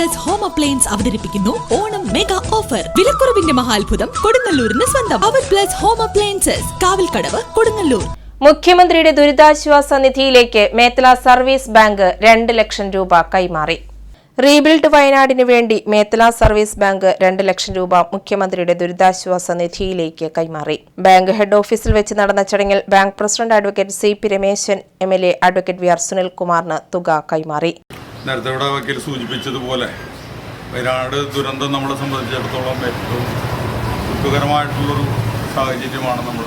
Plus home appliance അവതരിപ്പിക്കുന്നു. Onam mega offer വിലക്കുറവിന്റെ മഹാത്ഭുതം കൊടുങ്ങല്ലൂരിന് സ്വന്തം. Our plus home appliances Kavalkadavu Kodungallur. മുഖ്യമന്ത്രിയുടെ ദുരിതാശ്വാസ നിധിയിലേക്ക് മേത്തല സർവീസ് ബാങ്ക് രണ്ട് ലക്ഷം രൂപ കൈമാറി. റീബിൽഡ് വയനാടിനു വേണ്ടി മേത്തല സർവീസ് ബാങ്ക് രണ്ട് ലക്ഷം രൂപ മുഖ്യമന്ത്രിയുടെ ദുരിതാശ്വാസ നിധിയിലേക്ക് കൈമാറി. ബാങ്ക് ഹെഡ് ഓഫീസിൽ വെച്ച് നടന്ന ചടങ്ങിൽ bank president advocate C P Rameshan M L A advocate V R സുനിൽകുമാറിന് തുക കൈമാറി. നേരത്തെ ഇവിടെ വക്കീൽ സൂചിപ്പിച്ചതുപോലെ വയനാട് ദുരന്തം നമ്മളെ സംബന്ധിച്ചിടത്തോളം ഏറ്റവും ദുഃഖകരമായിട്ടുള്ളൊരു സാഹചര്യമാണ് നമ്മൾ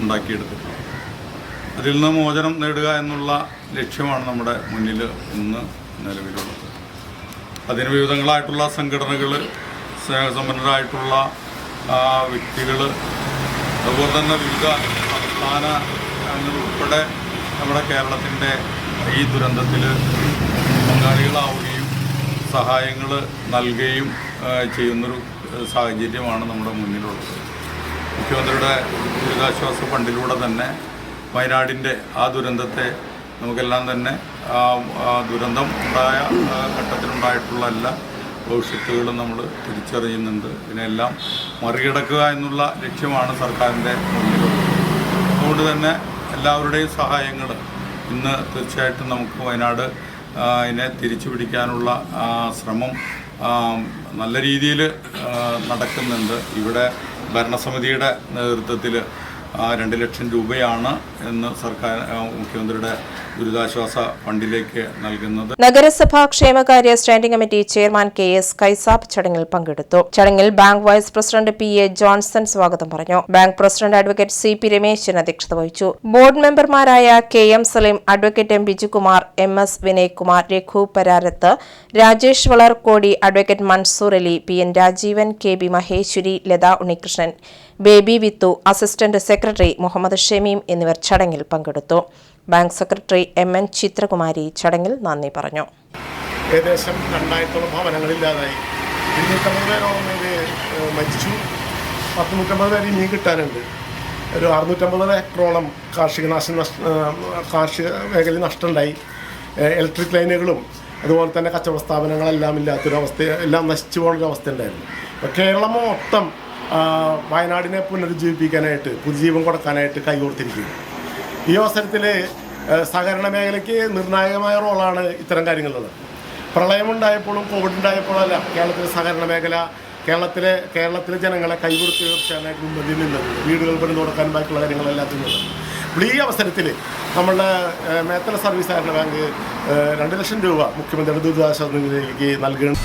ഉണ്ടാക്കിയെടുത്തത് അതിൽ നിന്ന് മോചനം നേടുക എന്നുള്ള ലക്ഷ്യമാണ് നമ്മുടെ മുന്നിൽ ഇന്ന് നിലവിലുള്ളത്. അതിന് വിവിധങ്ങളായിട്ടുള്ള സംഘടനകൾ സ്നേഹസമ്പന്നരായിട്ടുള്ള വ്യക്തികൾ അതുപോലെ തന്നെ വിവിധ സംസ്ഥാന ഉൾപ്പെടെ നമ്മുടെ കേരളത്തിന്റെ ഈ ദുരന്തത്തിൽ പങ്കാളികളാവുകയും സഹായങ്ങൾ നൽകുകയും ചെയ്യുന്നൊരു സാഹചര്യമാണ് നമ്മുടെ മുന്നിലുള്ളത്. മുഖ്യമന്ത്രിയുടെ ദുരിതാശ്വാസ ഫണ്ടിലൂടെ തന്നെ വയനാടിന്റെ ആ ദുരന്തത്തെ നമുക്കെല്ലാം തന്നെ ദുരന്തം ഉണ്ടായ ഘട്ടത്തിലുണ്ടായിട്ടുള്ള എല്ലാ ഭവിഷ്യത്തുകളും നമ്മൾ തിരിച്ചറിയുന്നുണ്ട്. ഇതിനെല്ലാം മറികടക്കുക എന്നുള്ള ലക്ഷ്യമാണ് സർക്കാരിന്റെ മുന്നിലുള്ളത്. അതുകൊണ്ട് തന്നെ എല്ലാവരുടെയും സഹായങ്ങൾ ഇന്ന് തീർച്ചയായിട്ടും നമുക്ക് വയനാട് ഇതിനെ തിരിച്ചു പിടിക്കാനുള്ള ശ്രമം നല്ല രീതിയിൽ നടക്കുന്നുണ്ട്. ഇവിടെ ഭരണസമിതിയുടെ നേതൃത്വത്തിൽ രണ്ട് ലക്ഷം രൂപയാണ് എന്ന് സർക്കാർ മുഖ്യമന്ത്രിയുടെ ദുരിതാശ്വാസ ഫണ്ടിലേക്ക് നൽകുന്നത്. നഗരസഭാ ക്ഷേമകാര്യ standing committee chairman K S Kaisab ചടങ്ങിൽ പങ്കെടുത്തു. ചടങ്ങിൽ bank vice president P A Johnson സ്വാഗതം പറഞ്ഞു. Bank president advocate C P Rameshan അധ്യക്ഷത വഹിച്ചു. ബോർഡ് മെമ്പർമാരായ K M Saleem advocate M Bijukumar M S Vinaykumar Raghu Pararath Rajesh Valarkodi advocate Mansoor Ali P N Rajeevan K B Maheshwari Latha Unnikrishnan Baby വിത്തു assistant secretary Muhammad Shameem എന്നിവർ ചടങ്ങിൽ പങ്കെടുത്തു. Bank secretary M N Chithrakumari ചടങ്ങിൽ നന്ദി പറഞ്ഞു. ഏകദേശം രണ്ടായിരത്തോളം ഭവനങ്ങളില്ലാതായി ഇരുന്നൂറ്റമ്പത് പേരോളം പേര് മരിച്ചു. പത്ത് നൂറ്റമ്പത് പേര് ഇനിയും കിട്ടാനുണ്ട്. ഒരു അറുന്നൂറ്റമ്പത് ഏക്കറോളം കാർഷിക നാശ കാർഷിക മേഖലയിൽ നഷ്ടമുണ്ടായി. ഇലക്ട്രിക് ലൈനുകളും അതുപോലെ തന്നെ കച്ചവട സ്ഥാപനങ്ങളെല്ലാം ഇല്ലാത്തൊരവസ്ഥ എല്ലാം നശിച്ചു പോകുന്ന അവസ്ഥ ഉണ്ടായിരുന്നു കേരളം മൊത്തം വയനാടിനെ പുനരുജ്ജീവിപ്പിക്കാനായിട്ട് പുതുജീവൻ കൊടുക്കാനായിട്ട് കൈകോർത്തിരിക്കുന്നു ഈ അവസരത്തിൽ സഹകരണ മേഖലയ്ക്ക് നിർണായകമായ റോളാണ് ഇത്തരം കാര്യങ്ങളുള്ളത്. പ്രളയമുണ്ടായപ്പോഴും കോവിഡ് ഉണ്ടായപ്പോഴല്ല കേരളത്തിലെ സഹകരണ മേഖല കേരളത്തിലെ കേരളത്തിലെ ജനങ്ങളെ കൈകൊടുത്ത് തീർച്ചയായിട്ടും മുൻപന്തിയിൽ നിന്നത് വീടുകൾ പണി തുടക്കാൻ ബാക്കിയുള്ള കാര്യങ്ങളെല്ലാം ചെയ്യുന്നത്. അപ്പോൾ ഈ അവസരത്തിൽ നമ്മളുടെ മേത്തല സർവീസ് സഹകരണ ബാങ്ക് രണ്ട് ലക്ഷം രൂപ മുഖ്യമന്ത്രിയുടെ ദുരിതാശ്വാസ നിധിയിലേക്ക് നൽകുകയാണ്.